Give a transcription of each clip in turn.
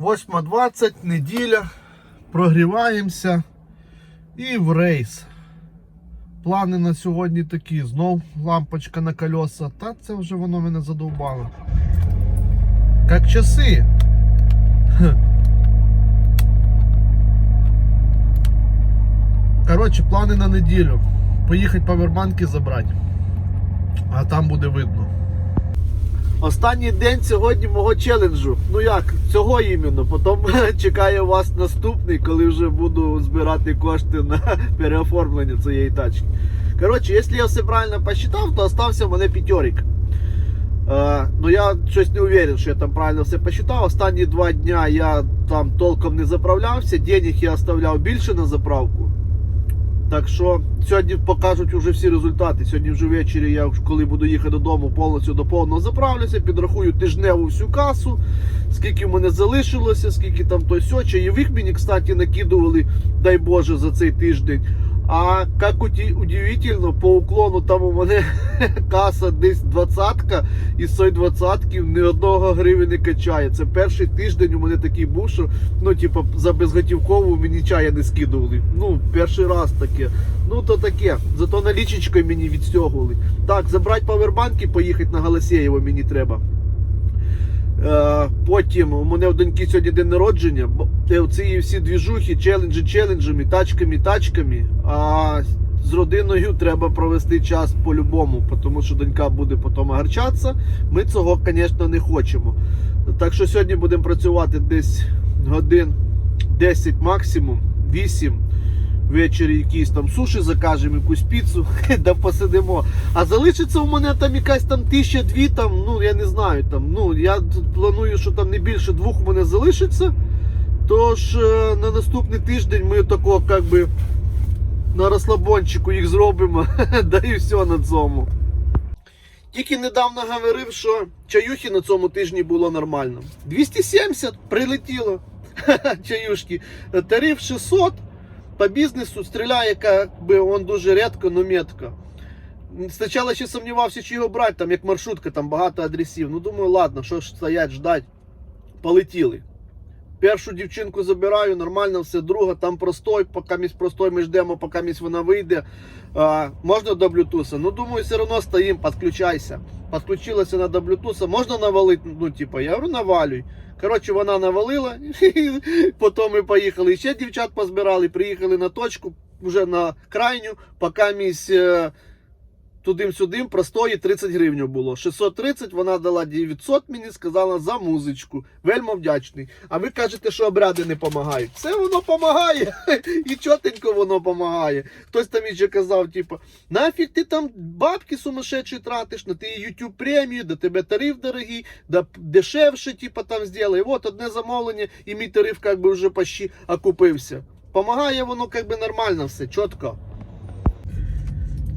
8.20, неділя. Прогріваємося і в рейс. Плани на сьогодні такі. Знов лампочка на колеса. Та це вже воно мене задовбало. Як часи. Коротше, плани на неділю. Поїхати павербанки забрати. А там буде видно. Останній день сьогодні мого челенджу. Ну як, цього іменно. Потім чекає вас наступний, коли вже буду збирати кошти на переоформлення цієї тачки. Коротше, якщо я все правильно посчитав, то остався в мене п'ятерик. Е, ну я щось не уверен, що я там правильно все посчитав. Останні два дня я там толком не заправлявся, денег я оставляв більше на заправку. Так що сьогодні покажуть вже всі результати. Сьогодні вже ввечері я коли буду їхати додому, повністю до повного заправлюся, підрахую тижневу всю касу, скільки в мене залишилося, скільки там той сьо. Чайових мені, кстати, накидували, дай Боже, за цей тиждень. А уді- удивительно, по уклону там у мене каса десь двадцятка, і з цієї двадцятки ні одного гривень не качає. Це перший тиждень у мене такий був, що ну, типу, за безготівкову мені чая не скидували. Ну, перший раз таке. Ну то таке. Зато налічечкою мені відстягували. Так, забрати павербанки, поїхати на Галасєєво мені треба. Е, потім у мене в доньки сьогодні день народження. бо Ці всі двіжухи, челенджі челенджами, тачками, тачками. А з родиною треба провести час по-любому, тому що донька буде потім гарчатися. Ми цього, звісно, не хочемо. Так що сьогодні будемо працювати десь годин 10 максимум, 8. Ввечері якісь там суші закажемо, якусь піцу, да посидимо. А залишиться у мене там якась там тисяча дві, там, ну я не знаю. там, ну Я планую, що там не більше двох у мене залишиться. Тож е, на наступний тиждень ми такого як би на розслабончику їх зробимо, да і все на цьому. Тільки недавно говорив, що чаюхи на цьому тижні було нормально. 270 прилетіло чаюшки. Тариф 600 по бізнесу стріляє, як би он дуже рідко, но метко. Спочатку ще сумнівався, чи його брати, там як маршрутка, там багато адресів. Ну думаю, ладно, що ж стоять, ждать. Полетіли. Першу дівчинку забираю, нормально все, друга там простой, поки місь простой, ми ждемо, поки місь вона вийде. А, можна до блютуса? Ну, думаю, все одно стоїм, підключайся. Підключилася на до блютуса, можна навалити? Ну, типа, я говорю, навалюй. Коротше, вона навалила, потім ми поїхали. Ще дівчат позбирали, приїхали на точку, вже на крайню, поки місь е, тудим-сюдим, простої 30 гривень було. 630 вона дала 900 мені, сказала за музичку. Вельмо вдячний. А ви кажете, що обряди не допомагають. Це воно допомагає. І чотенько воно допомагає. Хтось там іще казав, типу, нафіг ти там бабки сумасшедші тратиш, на ти YouTube премію, до тебе тариф дорогий, да дешевше, типу, там зробили. от одне замовлення, і мій тариф як би вже почти окупився. Помагає воно як би нормально все, чітко.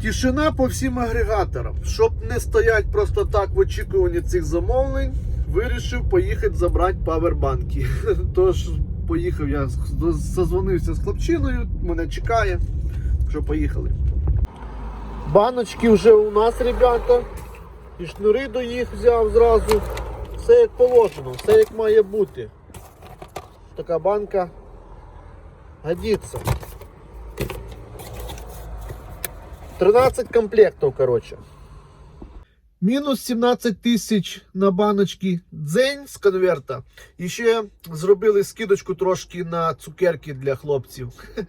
Тишина по всім агрегаторам. Щоб не стоять просто так в очікуванні цих замовлень, вирішив поїхати забрати павербанки. Тож поїхав я, зазвонився з хлопчиною, мене чекає. Що поїхали. Баночки вже у нас, ребята. І шнури до їх взяв зразу. Все як положено, все як має бути. Така банка годиться. 13 комплектів, коротше. Мінус 17 тисяч на баночки дзень з конверта. І ще зробили скидочку трошки на цукерки для хлопців.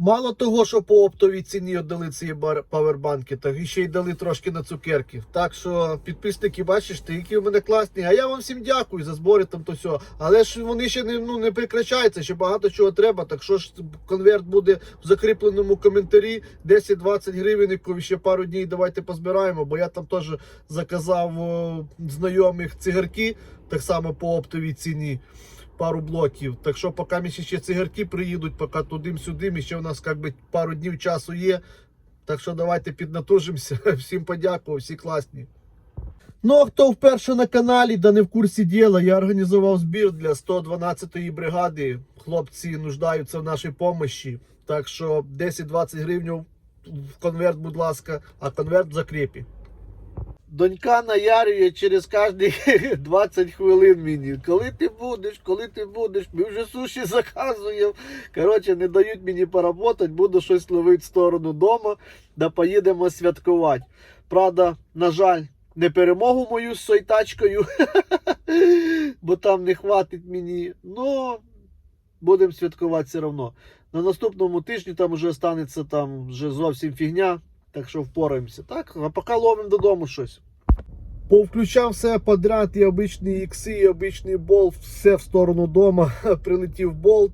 Мало того, що по оптовій ціні віддали ці павербанки, так і ще й дали трошки на цукерки. Так що підписники, бачиш, ти які у мене класні. А я вам всім дякую за збори там то все. Але ж вони ще не, ну, не прекращаються, ще багато чого треба. Так що ж конверт буде в закріпленому коментарі 10-20 гривень, і ще пару днів давайте позбираємо, бо я там теж заказав о, знайомих цигарки, так само по оптовій ціні пару блоків. Так що, поки ми ще цигарки приїдуть, поки туди-сюди, і ще у нас як би, пару днів часу є. Так що давайте піднатужимося. Всім подякував, всі класні. Ну, а хто вперше на каналі, да не в курсі діла, я організував збір для 112-ї бригади. Хлопці нуждаються в нашій помощі. Так що 10-20 гривень в конверт, будь ласка, а конверт в закріпі. Донька наярює через кожні 20 хвилин мені. Коли ти будеш, коли ти будеш, ми вже суші заказуємо. Коротше, не дають мені поработати, буду щось ловити в сторону дому, да поїдемо святкувати. Правда, на жаль, не перемогу мою з цією тачкою, бо там не хватить мені. Ну, будемо святкувати все одно. На наступному тижні там вже станеться там вже зовсім фігня. Так що впораємося. Так, а поки ловимо додому щось. Повключав все подряд, і обичний ікси, і обичний болт, все в сторону дома. Прилетів болт,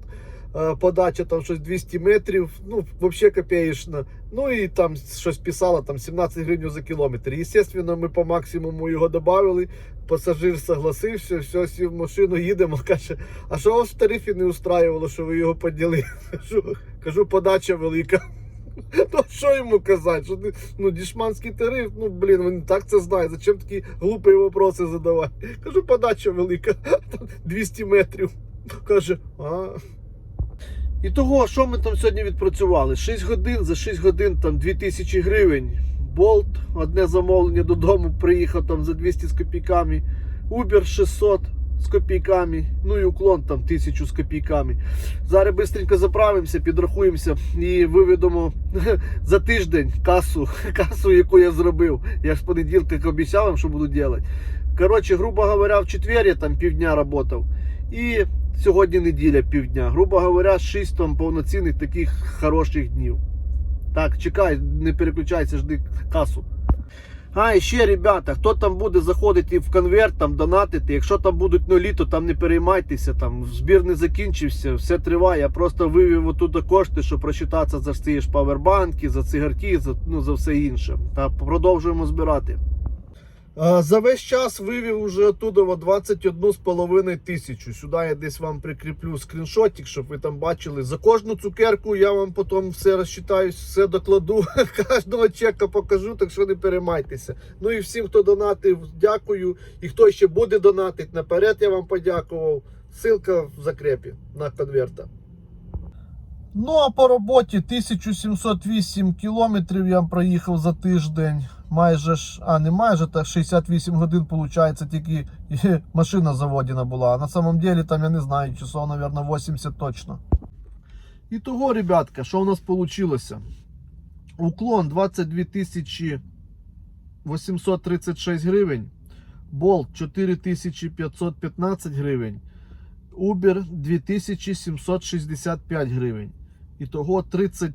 е, подача там щось 200 метрів, ну, взагалі копеєчно. Ну і там щось писало, там 17 гривень за кілометр. Естественно, ми по максимуму його додали. Пасажир согласився, все, сів в машину, їдемо. Каже, а що вас в тарифі не устраювало, що ви його поділи? Кажу, кажу подача велика. Ну, що йому казати? Що, ну, дішманський тариф, ну, блін, він так це знає. Зачем такі глупі вопроси задавати? Кажу, подача велика, 200 метрів. Каже, а. І того, що ми там сьогодні відпрацювали? 6 годин, за 6 годин там 2000 гривень. Болт, одне замовлення додому, приїхав там за 200 з копійками. Uber 600 з копійками. Ну і уклон там 1000 з копійками. Зараз швидко заправимося, підрахуємося і виведемо за тиждень касу, касу, яку я зробив. Я ж в понеділок обіцяв вам, що буду робити. Коротше, грубо говоря, в четвер я там півдня працював. І сьогодні неділя півдня. Грубо говоря, 6 там повноцінних таких хороших днів. Так, чекай, не переключайся, жди касу. А, і ще, ребята, хто там буде заходити в конверт, там донатити, якщо там будуть нулі, то там не переймайтеся, там збір не закінчився, все триває. Я просто вивів отуди кошти, щоб прочитатися за ці ж павербанки, за цигарки, за, ну, за все інше. Та продовжуємо збирати. За весь час вивів уже оттуда 21,5 тисячу. Сюди я десь вам прикріплю скріншотик, щоб ви там бачили. За кожну цукерку я вам потім все розчитаю, все докладу. Кожного чека покажу, так що не переймайтеся. Ну і всім, хто донатив, дякую. І хто ще буде донатити наперед, я вам подякував. Ссылка в закрепі на конверта. Ну а по роботі 1708 кілометрів я проїхав за тиждень. Майже ж, а не майже, так 68 годин, виходить, тільки машина заводена була. А на самом деле там я не знаю, часов, мабуть, 80 точно. І того, ребятка, що у нас вийшло? Уклон 22 тисячі 836 гривень. Болт 4515 гривень. Uber 2765 гривень. Ітого 30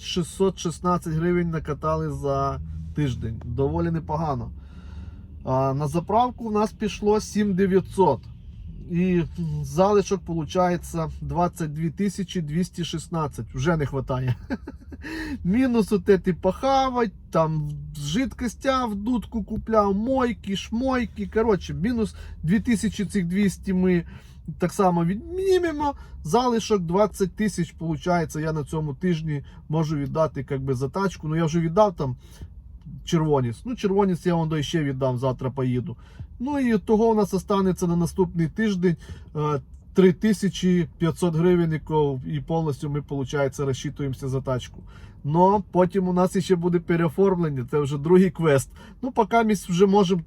616 гривень накатали за тиждень. Доволі непогано. А на заправку в нас пішло 7900. І залишок виходить 22 216. Вже не вистачає. Мінус от эти похавать, там жидкостя в дудку купляв, мойки, шмойки. Коротше, мінус 2000 цих 200 ми так само віднімемо. Залишок 20 тисяч, виходить, я на цьому тижні можу віддати как за тачку. Ну я вже віддав там червоність. Ну, червоність я вам ще віддам, завтра поїду. Ну і того у нас останеться на наступний тиждень е, 3500 гривень, і повністю ми, виходить, розчитуємося за тачку. Но потім у нас ще буде переоформлення, це вже другий квест. Ну, поки ми вже можемо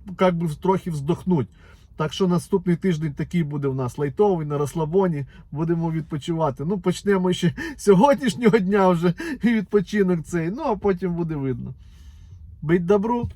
трохи вздохнути. Так що наступний тиждень такий буде в нас лайтовий на розслабоні. Будемо відпочивати. Ну, почнемо ще сьогоднішнього дня вже відпочинок цей. Ну а потім буде видно. Бить добру.